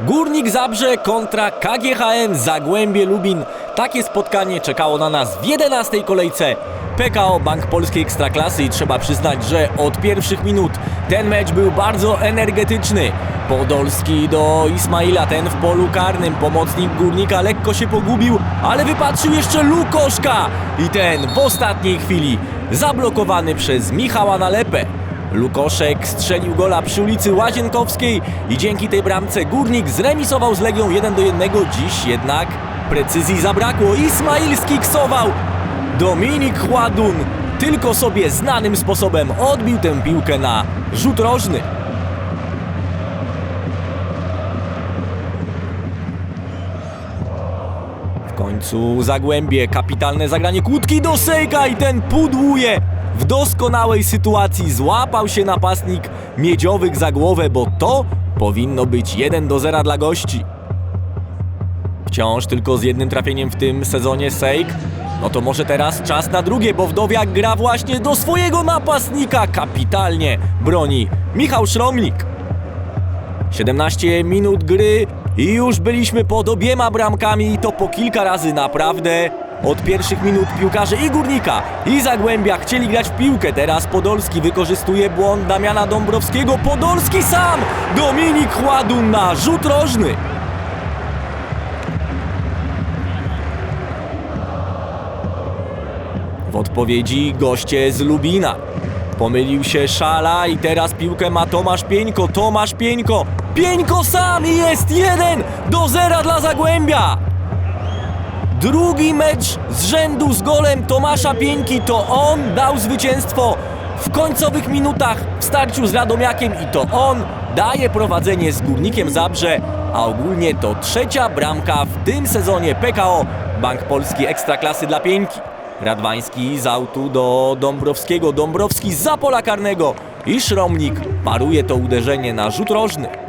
Górnik Zabrze kontra KGHM Zagłębie Lubin. Takie spotkanie czekało na nas w 11 kolejce. PKO Bank Polskiej Ekstraklasy i trzeba przyznać, że od pierwszych minut ten mecz był bardzo energetyczny. Podolski do Ismaila, ten w polu karnym. Pomocnik Górnika lekko się pogubił, ale wypatrzył jeszcze Lukoszka. I ten w ostatniej chwili zablokowany przez Michała Nalepę. Lukoszek strzelił gola przy ulicy Łazienkowskiej i dzięki tej bramce Górnik zremisował z Legią 1 do 1. Dziś jednak precyzji zabrakło. Ismail skiksował. Dominik Chładun tylko sobie znanym sposobem odbił tę piłkę na rzut rożny. W końcu Zagłębie, kapitalne zagranie kłódki do Sejka i ten pudłuje. W doskonałej sytuacji złapał się napastnik Miedziowych za głowę, bo to powinno być 1 do 0 dla gości. Wciąż tylko z jednym trafieniem w tym sezonie Sejk. No to może teraz czas na drugie, bo Wdowiak gra właśnie do swojego napastnika. Kapitalnie broni Michał Szromnik. 17 minut gry i już byliśmy pod obiema bramkami i to po kilka razy naprawdę. Od pierwszych minut piłkarze i Górnika i Zagłębia chcieli grać w piłkę. Teraz Podolski wykorzystuje błąd Damiana Dąbrowskiego. Podolski sam! Dominik Chładun na rzut rożny. W odpowiedzi goście z Lubina. Pomylił się Szala i teraz piłkę ma Tomasz Pieńko. Tomasz Pieńko. Pieńko sam i jest jeden do zera dla Zagłębia. Drugi mecz z rzędu z golem Tomasza Pieńki to on dał zwycięstwo w końcowych minutach w starciu z Radomiakiem i to on daje prowadzenie z Górnikiem Zabrze, a ogólnie to trzecia bramka w tym sezonie PKO Bank Polski Ekstraklasy dla Pieńki. Radwański z autu do Dąbrowskiego, Dąbrowski za pola karnego i Szromnik paruje to uderzenie na rzut rożny.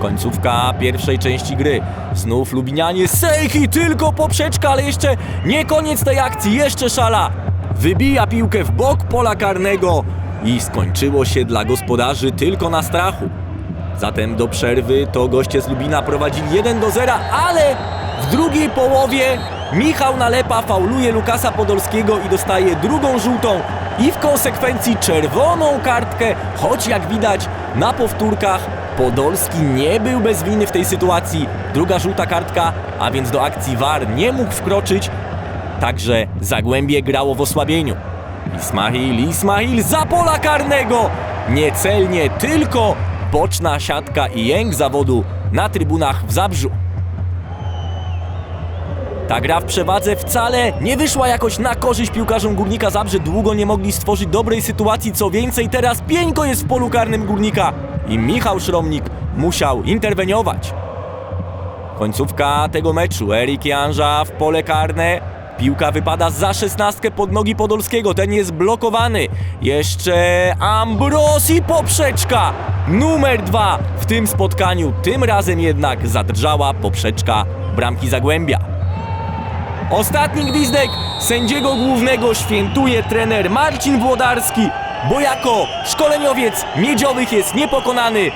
Końcówka pierwszej części gry. Znów Lubinianie, Sejki, tylko poprzeczka, ale jeszcze nie koniec tej akcji, jeszcze szala. Wybija piłkę w bok pola karnego i skończyło się dla gospodarzy tylko na strachu. Zatem do przerwy to goście z Lubina prowadzili 1 do 0, ale w drugiej połowie Michał Nalepa fauluje Lukasa Podolskiego i dostaje drugą żółtą i w konsekwencji czerwoną kartkę, choć jak widać na powtórkach Podolski nie był bez winy w tej sytuacji. Druga żółta kartka, a więc do akcji VAR nie mógł wkroczyć, także Zagłębie grało w osłabieniu. Ismail, Ismail za pola karnego! Niecelnie, tylko boczna siatka i jęk zawodu na trybunach w Zabrzu. Ta gra w przewadze wcale nie wyszła jakoś na korzyść piłkarzom Górnika Zabrze. Długo nie mogli stworzyć dobrej sytuacji. Co więcej, teraz Pieńko jest w polu karnym Górnika i Michał Szromnik musiał interweniować. Końcówka tego meczu. Erik Janża w pole karne. Piłka wypada za szesnastkę pod nogi Podolskiego. Ten jest blokowany. Jeszcze Ambrosi poprzeczka. Numer dwa w tym spotkaniu. Tym razem jednak zadrżała poprzeczka bramki Zagłębia. Ostatni gwizdek sędziego głównego świętuje trener Marcin Włodarski, bo jako szkoleniowiec miedziowych jest niepokonany.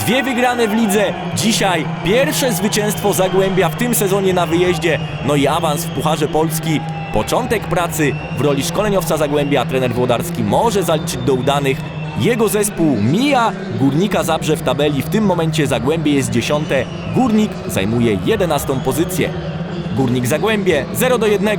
Dwie wygrane w lidze, dzisiaj pierwsze zwycięstwo Zagłębia w tym sezonie na wyjeździe, no i awans w Pucharze Polski. Początek pracy w roli szkoleniowca Zagłębia trener Włodarski może zaliczyć do udanych. Jego zespół mija Górnika Zabrze w tabeli, w tym momencie Zagłębie jest dziesiąte, Górnik zajmuje jedenastą pozycję. Górnik Zagłębie 0 do 1.